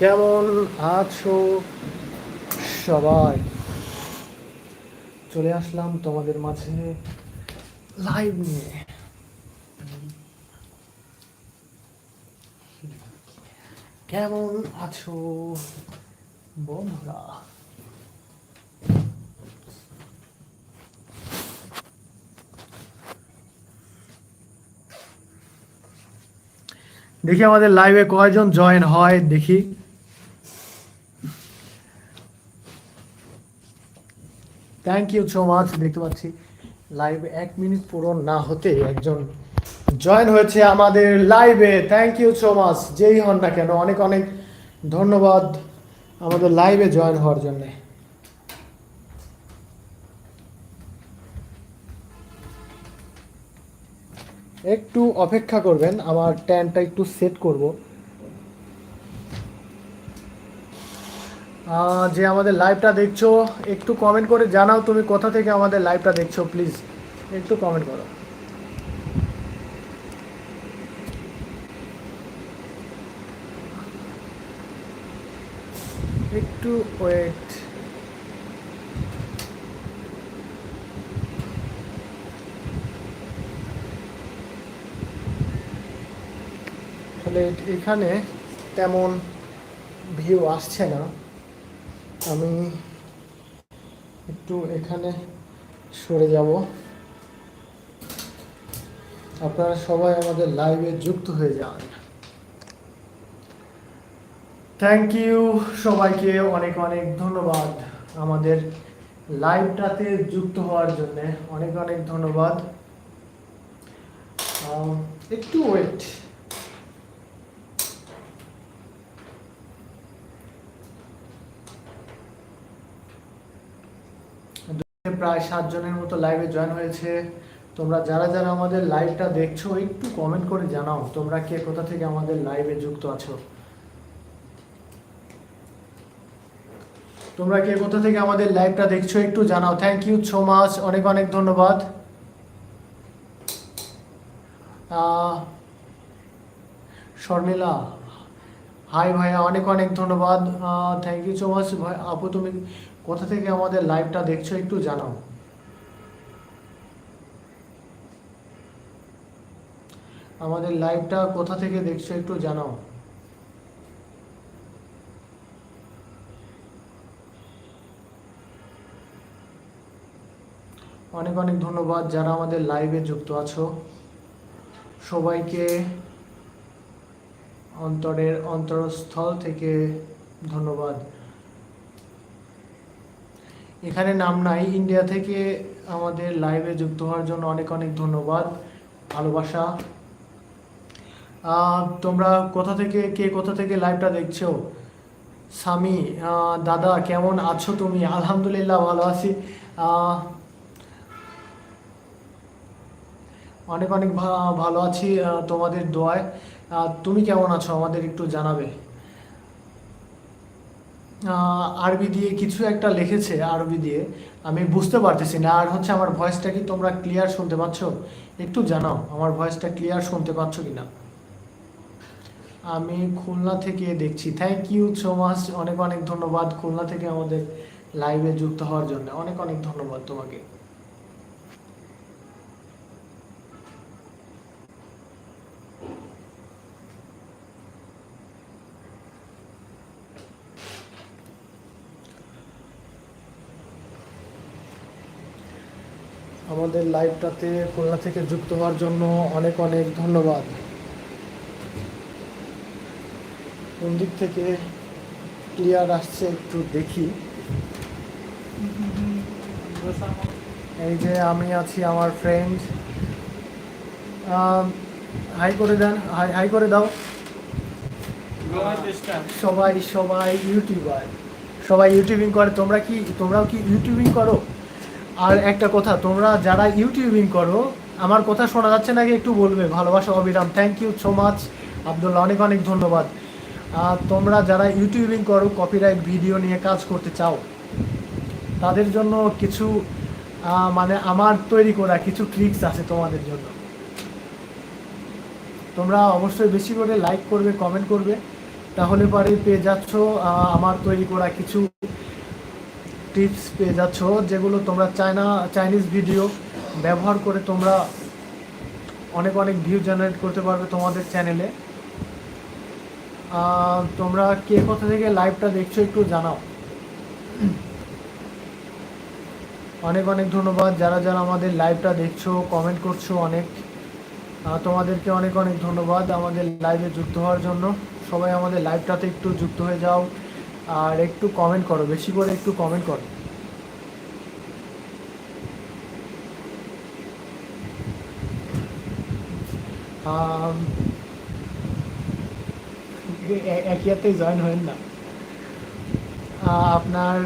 কেমন আছো সবাই? চলে আসলাম তোমাদের মাঝে লাইভ নিয়ে। কেমন আছো বন্ধুরা? দেখি আমাদের লাইভে কয়জন জয়েন হয়, দেখি। থ্যাংক ইউ সো মাচ দেখতে পাচ্ছি লাইভে এক মিনিট পুরো না হতে একজন জয়েন হয়েছে আমাদের লাইভে থ্যাংক ইউ সো মাচ যেই হন না কেন, অনেক অনেক ধন্যবাদ আমাদের লাইভে জয়েন হওয়ার জন্যে। একটু অপেক্ষা করবেন, আমার ট্যানটা একটু সেট করব। যে আমাদের লাইভটা দেখছ, একটু কমেন্ট করে জানাও তুমি কোথা থেকে আমাদের লাইভটা দেখছ প্লিজ একটু কমেন্ট করো। একটু ওয়েট তাহলে এখানে তেমন ভিউ আসছে না। আমি একটু এখানে সরে যাব। আপনারা সবাই আমাদের লাইভে যুক্ত হয়ে যান। থ্যাংক ইউ সবাইকে অনেক অনেক ধন্যবাদ আমাদের লাইভটাতে যুক্ত হওয়ার জন্য। অনেক অনেক ধন্যবাদ। একটু ওয়েট প্রায় সাতজনের মতো লাইভে জয়েন হয়েছে। তোমরা যারা যারা আমাদের লাইভটা দেখছ, একটু কমেন্ট করে জানাও, তোমরা কে কোথা থেকে আমাদের লাইভে যুক্ত আছো? তোমরা কে কোথা থেকে আমাদের লাইভটা দেখছ, একটু জানাও। থ্যাংক ইউ সো মাচ অনেক অনেক ধন্যবাদ। শর্মিলা হাই ভাইয়া, অনেক অনেক ধন্যবাদ। থ্যাংক ইউ সো মাচ ভাই, আপু, তুমি কোথা থেকে আমাদের লাইভটা দেখছ একটু জানাও। আমাদের লাইভটা কোথা থেকে দেখছ একটু জানাও। অনেক অনেক ধন্যবাদ যারা আমাদের লাইভে যুক্ত আছো। সবাইকে অন্তরের অন্তরস্থল থেকে ধন্যবাদ। এখানে নাম নাই। ইন্ডিয়া থেকে আমাদের লাইভে যুক্ত হওয়ার জন্য অনেক অনেক ধন্যবাদ, ভালোবাসা। তোমরা কোথা থেকে, কে কোথা থেকে লাইভটা দেখছ? স্বামী দাদা, কেমন আছো তুমি? আলহামদুলিল্লাহ ভালো আছি। অনেক অনেক ভালো আছি তোমাদের দোয়ায়। তুমি কেমন আছো আমাদের একটু জানাবে। আরবি দিয়ে কিছু একটা লিখেছে, আরবি দিয়ে। আমি বুঝতে পারতেছি না, আর হচ্ছে আমার ভয়েসটা কি তোমরা ক্লিয়ার শুনতে পাচ্ছ? একটু জানাও, আমার ভয়েসটা ক্লিয়ার শুনতে পাচ্ছ কি না আমি খুলনা থেকে দেখছি। থ্যাংক ইউ সো মাচ অনেক অনেক ধন্যবাদ। খুলনা থেকে আমাদের লাইভে যুক্ত হওয়ার জন্য। অনেক অনেক ধন্যবাদ তোমাকে। আমাদের লাইভটাতে খুলনা থেকে যুক্ত হওয়ার জন্য অনেক অনেক ধন্যবাদ। কোন দিক থেকে ক্লিয়ার আসছে একটু দেখি। এই যে আমি আছি আমার ফ্রেন্ড হাই করে দেন হাই হাই করে দাও। সবাই সবাই ইউটিউবার সবাই ইউটিউবিং করে, তোমরা কি, তোমরাও কি ইউটিউবিং করো? আর একটা কথা, তোমরা যারা ইউটিউবিং করো, আমার কথা শোনা যাচ্ছে নাকি একটু বলবে? ভালোবাসা, অবিরাম thank you so much Abdullah, অনেক অনেক ধন্যবাদ। আর তোমরা যারা ইউটিউবিং করো কপিরাইট ভিডিও নিয়ে কাজ করতে চাও, তাদের জন্য কিছু মানে আমার তৈরি করা কিছু ট্রিক্স আছে তোমাদের জন্য। তোমরা অবশ্যই বেশি করে লাইক করবে কমেন্ট করবে, তাহলে পরে পেয়ে যাচ্ছ আমার তৈরি করা কিছু টিপস পেয়ে যাচ্ছ, যেগুলো তোমরা চায়না চাইনিজ ভিডিও ব্যবহার করে তোমরা অনেক অনেক ভিউ জেনারেট করতে পারবে তোমাদের চ্যানেলে তোমরা কে কোথা থেকে লাইভটা দেখছ একটু জানাও। অনেক অনেক ধন্যবাদ। যারা যারা আমাদের লাইভটা দেখছ কমেন্ট করছ অনেক তোমাদেরকে অনেক অনেক ধন্যবাদ আমাদের লাইভে যুক্ত হওয়ার জন্য। সবাই আমাদের লাইভটাতে একটু যুক্ত হয়ে যাও। আর একটু কমেন্ট করো বেশি করে একটু কমেন্ট করো। আম, এ- এ- জয়েন হয়েন না। আপনার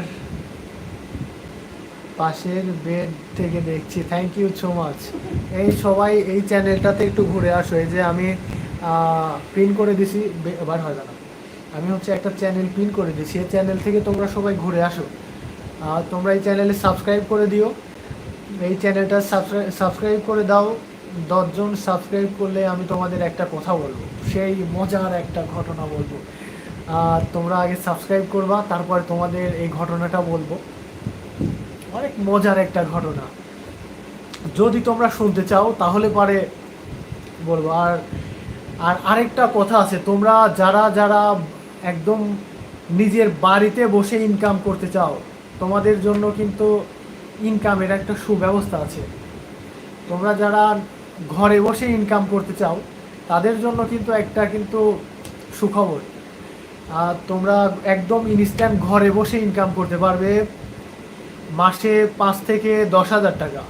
পাশের বেড থেকে দেখছি। থ্যাংক ইউ সো মাচ এই সবাই এই চ্যানেলটাতে একটু ঘুরে আসো। এই যে আমি প্রিন্ট করে দিছি এবার হয় না আমি হচ্ছে একটা চ্যানেল পিন করে দিছি এই চ্যানেল থেকে তোমরা সবাই ঘুরে আসো। আর তোমরা এই চ্যানেলে সাবস্ক্রাইব করে দিও। এই চ্যানেলটা সাবস্ক্রাইব করে দাও। দশজন সাবস্ক্রাইব করলে আমি তোমাদের একটা কথা বলব। সেই মজার একটা ঘটনা বলব। আর তোমরা আগে সাবস্ক্রাইব করবা, তারপরে তোমাদের এই ঘটনাটা বলব। অনেক মজার একটা ঘটনা। যদি তোমরা শুনতে চাও, তাহলে পারে বলব। আর আর আরেকটা কথা আছে, তোমরা যারা যারা একদম নিজের বাড়িতে বসে ইনকাম করতে চাও, তোমাদের জন্য কিন্তু ইনকামের একটা সুব্যবস্থা আছে। তোমরা যারা ঘরে বসে ইনকাম করতে চাও, তাদের জন্য কিন্তু একটা কিন্তু সুখবর। আর তোমরা একদম ইনস্ট্যান্ট ঘরে বসে ইনকাম করতে পারবে মাসে পাঁচ থেকে দশ হাজার টাকা।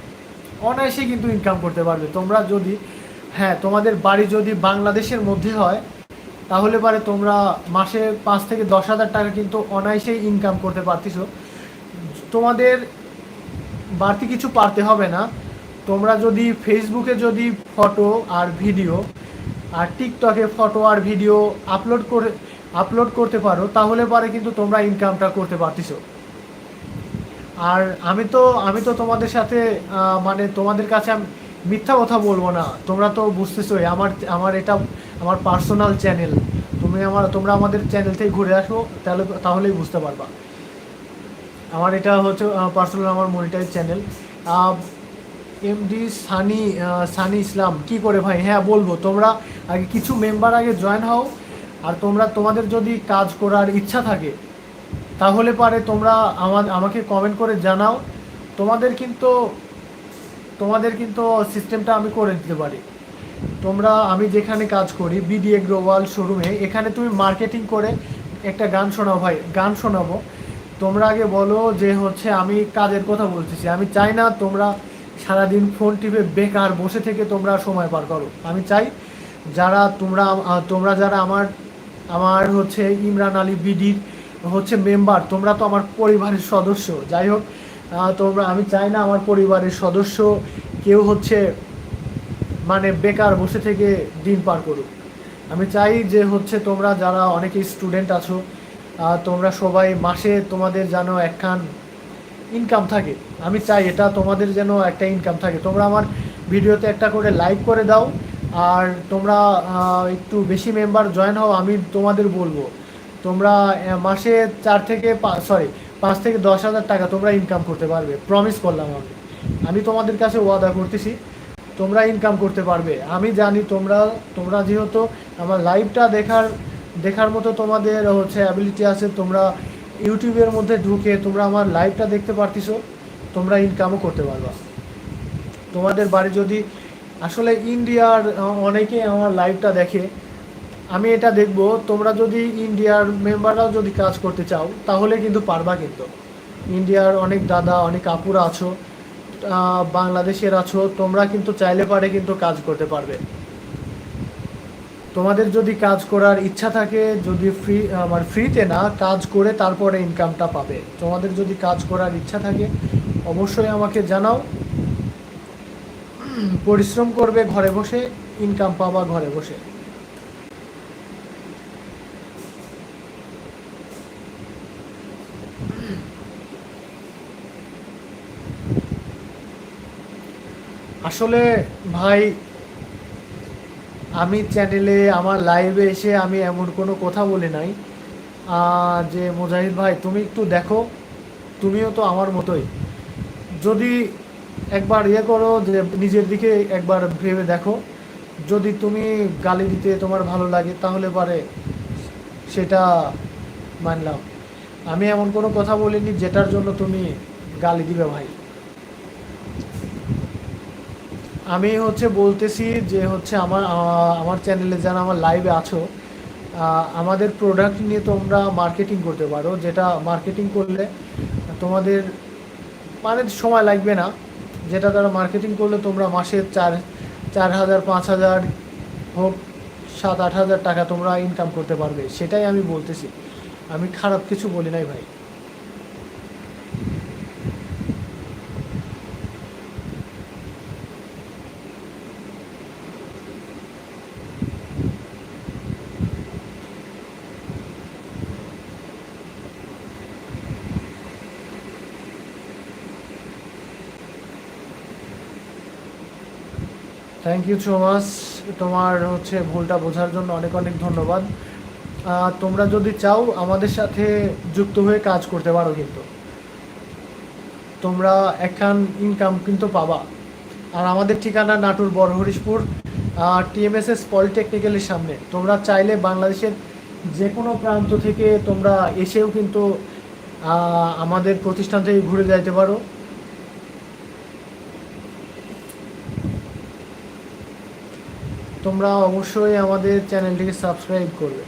অনায়াসে কিন্তু ইনকাম করতে পারবে। তোমরা যদি হ্যাঁ তোমাদের বাড়ি যদি বাংলাদেশের মধ্যে হয় তাহলে পারে তোমরা মাসে পাঁচ থেকে দশ হাজার টাকা কিন্তু অনায়াসেই ইনকাম করতে পারতেছো। তোমাদের বাড়তি কিছু পারতে হবে না। তোমরা যদি ফেসবুকে যদি ফটো আর ভিডিও আর টিকটকে ফটো আর ভিডিও আপলোড করে আপলোড করতে পারো, তাহলে পারে কিন্তু তোমরা ইনকামটা করতে পারতেছো। আর আমি তো আমি তো তোমাদের সাথে মানে তোমাদের কাছে মিথ্যা কথা বলব না। তোমরা তো বুঝতেছোই, আমার আমার এটা আমার পার্সোনাল চ্যানেল তুমি আমার, তোমরা আমাদের চ্যানেল থেকে ঘুরে আসো, তাহলে, তাহলেই বুঝতে পারবা। আমার এটা হচ্ছে পার্সোনাল আমার monetize channel MD Sunny Sunny Islam, কি করে ভাই? হ্যাঁ বলব, তোমরা আগে কিছু মেম্বার আগে জয়েন হও, আর তোমরা, তোমাদের যদি কাজ করার ইচ্ছা থাকে, তাহলে পারে তোমরা আমার, আমাকে কমেন্ট করে জানাও। তোমাদের কিন্তু তোমাদের কিন্তু সিস্টেমটা আমি করে দিতে পারি। তোমরা, আমি যেখানে কাজ করি বিডি গ্লোবাল শোরুমে এখানে তুমি মার্কেটিং করে একটা গান শোনাও ভাই, গান শোনাবো। তোমরা আগে বলো যে হচ্ছে আমি কাজের কথা বলতেছি। আমি চাই না তোমরা সারাদিন ফোন টিপে বেকার বসে থেকে তোমরা সময় পার করো। আমি চাই যারা তোমরা তোমরা যারা আমার আমার হচ্ছে ইমরান আলী বিডির হচ্ছে মেম্বার তোমরা তো আমার পরিবারের সদস্য। যাই হোক তোমরা, আমি চাই না আমার পরিবারের সদস্য কেউ হচ্ছে মানে বেকার বসে থেকে দিন পার করুক আমি চাই যে হচ্ছে তোমরা যারা অনেকে স্টুডেন্ট আছো তোমরা সবাই মাসে তোমাদের যেন একখান ইনকাম থাকে। আমি চাই এটা তোমাদের যেন একটা ইনকাম থাকে। তোমরা আমার ভিডিওতে একটা করে লাইক করে দাও, আর তোমরা একটু বেশি মেম্বার জয়েন হও, আমি তোমাদের বলব। তোমরা মাসে চার থেকে সরি পাঁচ থেকে দশ হাজার টাকা তোমরা ইনকাম করতে পারবে। প্রমিস করলাম আমি। আমি তোমাদের কাছে ওয়াদা করতেছি। তোমরা ইনকাম করতে পারবে। আমি জানি তোমরা তোমরা যেহেতু আমার লাইভটা দেখার দেখার মতো তোমাদের হচ্ছে অ্যাবিলিটি আছে, তোমরা ইউটিউবের মধ্যে ঢুকে তোমরা আমার লাইভটা দেখতে পারতিছো, তোমরা ইনকামও করতে পারবা। তোমাদের বাড়ি যদি, আসলে ইন্ডিয়ার অনেকেই আমার লাইভটা দেখে, আমি এটা দেখব, তোমরা যদি ইন্ডিয়ার মেম্বাররাও যদি কাজ করতে চাও, তাহলে কিন্তু পারবা কিন্তু। ইন্ডিয়ার অনেক দাদা, অনেক আপুরা আছো বাংলাদেশের আছো, তোমরা কিন্তু চাইলে পারে কিন্তু কাজ করতে পারবে। তোমাদের যদি কাজ করার ইচ্ছা থাকে, যদি ফ্রি আমার ফ্রিতে না, কাজ করে তারপরে ইনকামটা পাবে। তোমাদের যদি কাজ করার ইচ্ছা থাকে, অবশ্যই আমাকে জানাও। পরিশ্রম করবে ঘরে বসে ইনকাম পাবা ঘরে বসে। আসলে ভাই, আমি চ্যানেলে আমার লাইভে এসে আমি এমন কোনো কথা বলি নাই। যে মুজাহিদ ভাই, তুমি একটু দেখো, তুমিও তো আমার মতোই। যদি একবার ইয়ে করো যে নিজের দিকে একবার ভেবে দেখো, যদি তুমি গালি দিতে তোমার ভালো লাগে, তাহলে পারে সেটা মানলাম। আমি এমন কোনো কথা বলিনি যেটার জন্য তুমি গালি দিবে ভাই। আমি হচ্ছে বলতেছি যে হচ্ছে আমার আমার চ্যানেলে যারা আমার লাইভে আছো আমাদের প্রোডাক্ট নিয়ে তোমরা মার্কেটিং করতে পারো, যেটা মার্কেটিং করলে তোমাদের মানে সময় লাগবে না। যেটা তারা মার্কেটিং করলে তোমরা মাসে চার চার হাজার, পাঁচ হাজার হোক, সাত, আট হাজার টাকা তোমরা ইনকাম করতে পারবে, সেটাই আমি বলতেছি। আমি খারাপ কিছু বলি নাই ভাই। থ্যাংক ইউ সো মাচ তোমার হচ্ছে ভুলটা বোঝার জন্য অনেক অনেক ধন্যবাদ। তোমরা যদি চাও আমাদের সাথে যুক্ত হয়ে কাজ করতে পারো কিন্তু। তোমরা একখান ইনকাম কিন্তু পাবা। আর আমাদের ঠিকানা নাটোর বড়হরিশপুর টিএমএসএস পলিটেকনিক্যালের সামনে। তোমরা চাইলে বাংলাদেশের যে কোনো প্রান্ত থেকে তোমরা এসেও কিন্তু আমাদের প্রতিষ্ঠান থেকে ঘুরে যাইতে পারো। তোমরা অবশ্যই আমাদের চ্যানেলটিকে সাবস্ক্রাইব করবে।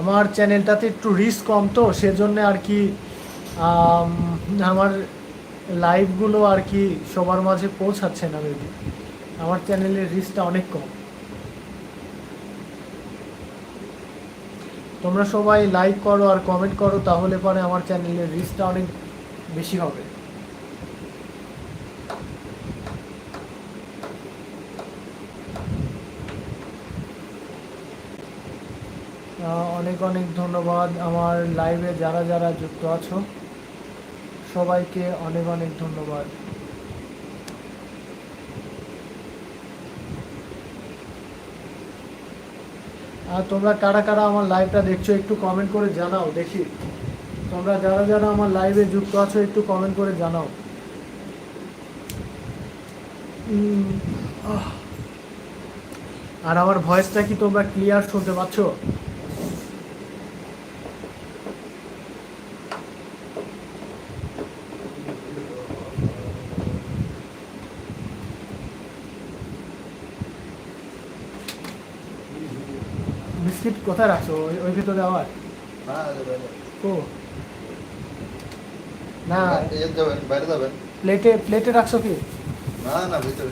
আমার চ্যানেলটাতে একটু রিস্ক কম তো, সেজন্য আর কি আমার লাইভগুলো আর কি সবার মাঝে পৌঁছাচ্ছে না মেবি আমার চ্যানেলের রিস্কটা অনেক কম। তোমরা সবাই লাইক করো আর কমেন্ট করো, তাহলে পরে আমার চ্যানেলের রিচটা অনেক বেশি হবে। অনেক অনেক ধন্যবাদ আমার লাইভে যারা যারা যুক্ত আছো, সবাইকে অনেক অনেক ধন্যবাদ। আর তোমরা কারা কারা আমার লাইভটা দেখছ একটু কমেন্ট করে জানাও, দেখি। তোমরা যারা যারা আমার লাইভে যুক্ত আছো, একটু কমেন্ট করে জানাও। আর আমার ভয়েসটা কি তোমরা ক্লিয়ার শুনতে পাচ্ছ? বিস্কিট কোথায় রাখছো? ওই ভিতরে আবার ও। না। যাবেন বাইরে যাবেন। প্লেটে প্লেটে রাখছো কি? না না ভিতরে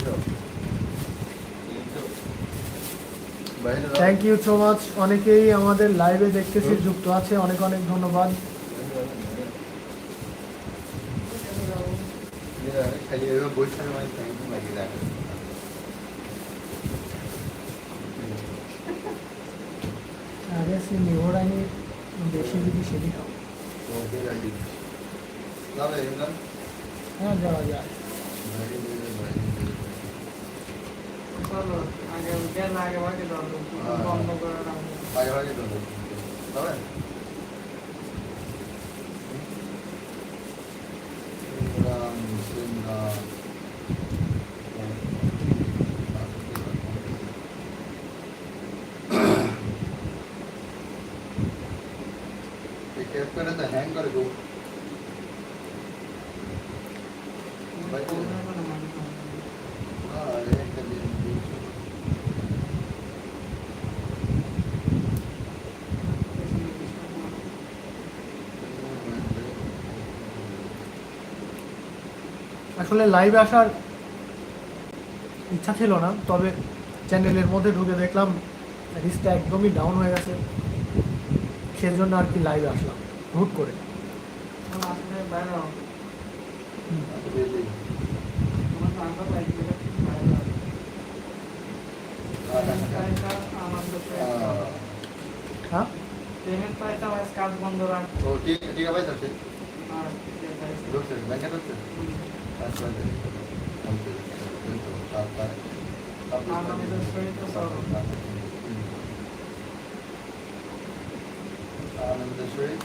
থ্যাংক ইউ সো মাচ অনেকেই আমাদের লাইভে দেখতেছি যুক্ত আছে। অনেক অনেক ধন্যবাদ। খালি এভাবে বসে থাকা মানে thank you লাগিয়ে রাখে। আগে সে নিহরানি বেশি যদি সেটি খাও ওকে রাখি। যাবে ইমরান? হ্যাঁ যাওয়া যায় বাইরে বাইরে বাইরে বাইরে। চলো আগে উঠে না আগে বাকি দাও বন্ধ করে রাখবো আগে আগে আসলে লাইভে আসার ইচ্ছা ছিল না তবে চ্যানেলের মধ্যে ঢুকে দেখলাম রিস্কটা একদমই ডাউন হয়ে গেছে। সেজন্য আর কি লাইভে আসলাম হুট করে। হ্যাঁ? পেমেন্ট পাইতাম আজ কাজ বন্ধ রাখ ও ঠিক ঠিক আছে আছে আর ঠিক আছে। ব্যাংকে ঢুকছে হুম। আচ্ছা তারপরে আনন্দের সহিত চলো। আনন্দের সহিত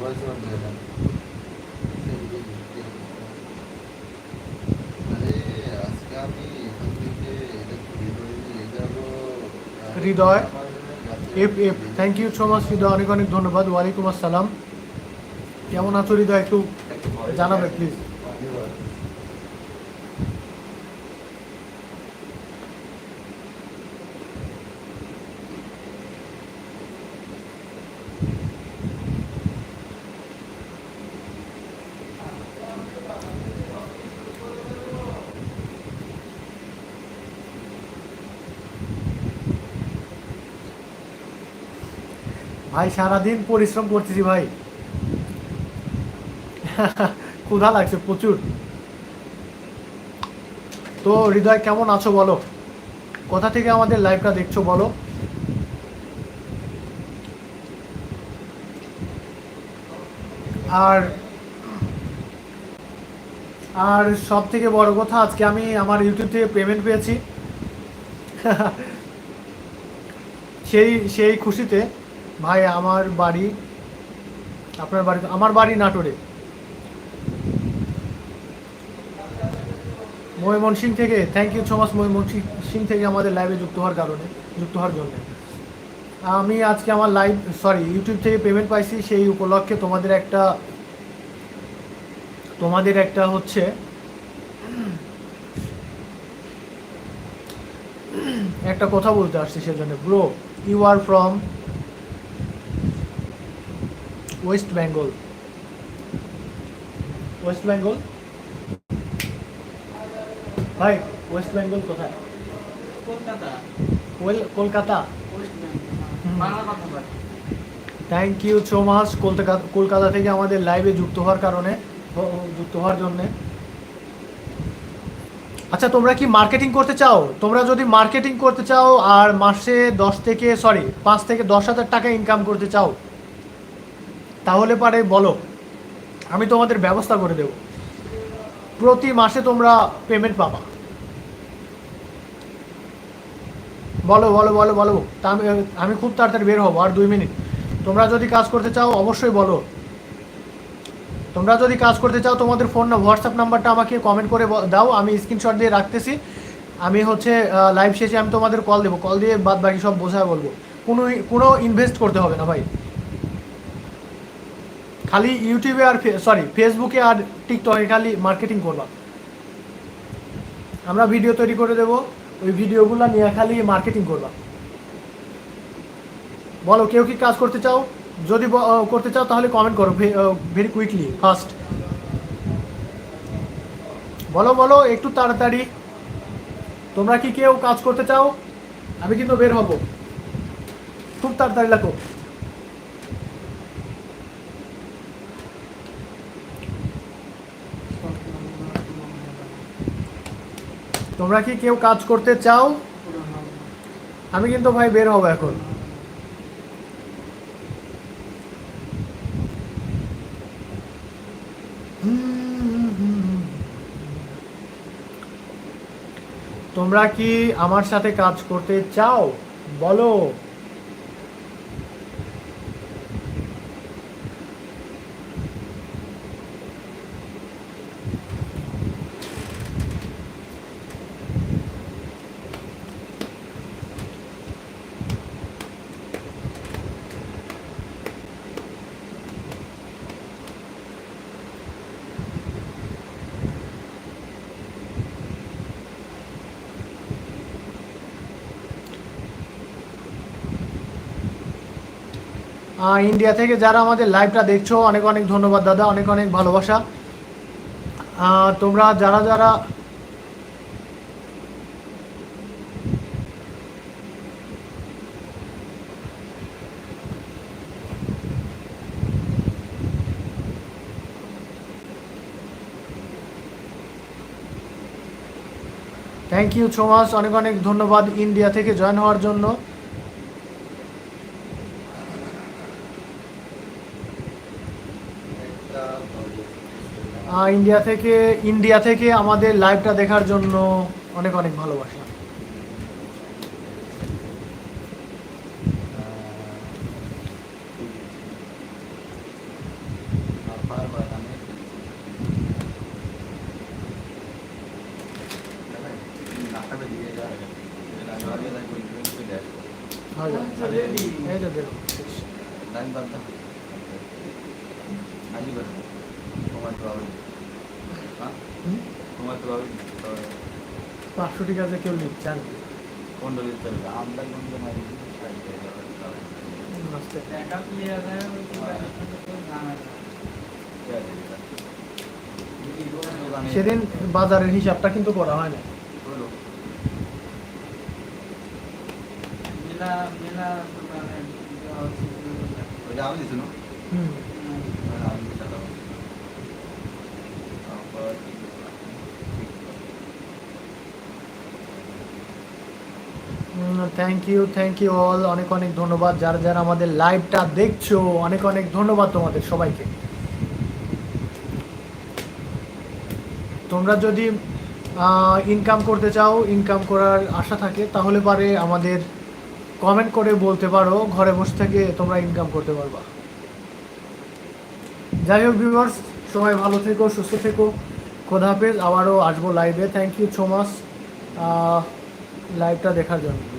বয়স বন্ধ হয়ে গেল। আরে আজকে আমি এখান থেকে এটা হৃদয়ে নিয়ে যাব। Hriday? F F thank you so much Hriday. অনেক অনেক ধন্যবাদ। ওয়ালাইকুম আসসালাম। কেমন আছো হৃদয়? একটু জানাবে প্লিজ ভাই, সারাদিন পরিশ্রম করতেছি ভাই। ক্ষুধা লাগছে প্রচুর। তো হৃদয়, কেমন আছো বলো? কোথা থেকে আমাদের লাইভটা দেখছ বলো? আর আর সব থেকে বড় কথা, আজকে আমি আমার ইউটিউব থেকে পেমেন্ট পেয়েছি। সেই সেই খুশিতে ভাই, আমার বাড়ি, আপনার বাড়ি, আমার বাড়ি নাটোরে। ময়মনসিং থেকে thank you so much Mymensingh Singh থেকে আমাদের লাইভে যুক্ত হওয়ার কারণে, যুক্ত হওয়ার জন্য। আমি আজকে আমার লাইভ সরি ইউটিউব থেকে পেমেন্ট পাইছি, সেই উপলক্ষে তোমাদের একটা তোমাদের একটা হচ্ছে, একটা কথা বলতে আসছি সেজন্য। Bro you are from West Bengal West Bengal ভাই ওয়েস্ট বেঙ্গল কোথায়? Kolkata. Kolkata? Thank you so much Kolkata Kolkata থেকে আমাদের লাইভে যুক্ত হওয়ার কারণে যুক্ত হওয়ার জন্যে। আচ্ছা তোমরা কি মার্কেটিং করতে চাও? তোমরা যদি মার্কেটিং করতে চাও আর মাসে দশ থেকে সরি পাঁচ থেকে দশ হাজার টাকা ইনকাম করতে চাও তাহলে পারে, বলো। আমি তোমাদের ব্যবস্থা করে দেব। প্রতি মাসে তোমরা পেমেন্ট পাবা। বলো বলো বলো বলো। তা আমি আমি খুব তাড়াতাড়ি বের হব, আর দুই মিনিট। তোমরা যদি কাজ করতে চাও, অবশ্যই বলো। তোমরা যদি কাজ করতে চাও, তোমাদের ফোন না হোয়াটসঅ্যাপ নাম্বারটা আমাকে কমেন্ট করে দাও। আমি স্ক্রিনশট দিয়ে রাখতেছি। আমি হচ্ছে লাইভ শেষে আমি তোমাদের কল দেবো। কল দিয়ে বাদ বাকি সব বোঝায় বলব। কোনো কোনো ইনভেস্ট করতে হবে না ভাই। খালি ইউটিউবে আর সরি ফেসবুকে আর টিকটকে খালি মার্কেটিং করবা। আমরা ভিডিও তৈরি করে দেবো, ওই ভিডিওগুলো নিয়ে খালি মার্কেটিং করবা। বলো, কেউ কি কাজ করতে চাও? যদি করতে চাও তাহলে কমেন্ট করো ভেরি কুইকলি ফার্স্ট বলো বলো, একটু তাড়াতাড়ি। তোমরা কি কেউ কাজ করতে চাও? আমি কিন্তু বের হব। খুব তাড়াতাড়ি লাগো। তোমরা কি কেউ কাজ করতে চাও? আমি কিন্তু ভাই বের হব এখন। তোমরা কি আমার সাথে কাজ করতে চাও? বলো। ইন্ডিয়া থেকে যারা আমাদের লাইভটা দেখছ, অনেক অনেক ধন্যবাদ দাদা, অনেক অনেক ভালোবাসা। তোমরা যারা যারা থ্যাংক ইউ সো মাচ অনেক অনেক ধন্যবাদ ইন্ডিয়া থেকে জয়েন হওয়ার জন্য। ইন্ডিয়া থেকে ইন্ডিয়া থেকে আমাদের লাইভটা দেখার জন্য অনেক অনেক ভালোবাসা বারবার আমি পাঁচশো টাকা যে কেউ নিক চান। কোন দলিল চলবে আমরা কোন মারি? আস্তে। টাকা clear ওই টাকা তো জানা যায়। সেদিন বাজারের হিসাবটা কিন্তু করা হয় আমি না? হুম আমি দিছি তারপর thank you thank you all অনেক অনেক ধন্যবাদ। যারা যারা আমাদের লাইভটা দেখছ, অনেক অনেক ধন্যবাদ তোমাদের সবাইকে। তোমরা যদি ইনকাম করতে চাও ইনকাম করার আশা থাকে, তাহলে পারে আমাদের কমেন্ট করে বলতে পারো। ঘরে বসে থেকে তোমরা ইনকাম করতে পারবা। যাই হোক ভিউয়ার্স সবাই ভালো থেকো, সুস্থ থেকো। খোদা আবারও আসব লাইভে থ্যাংক ইউ সো মাচ লাইভটা দেখার জন্য।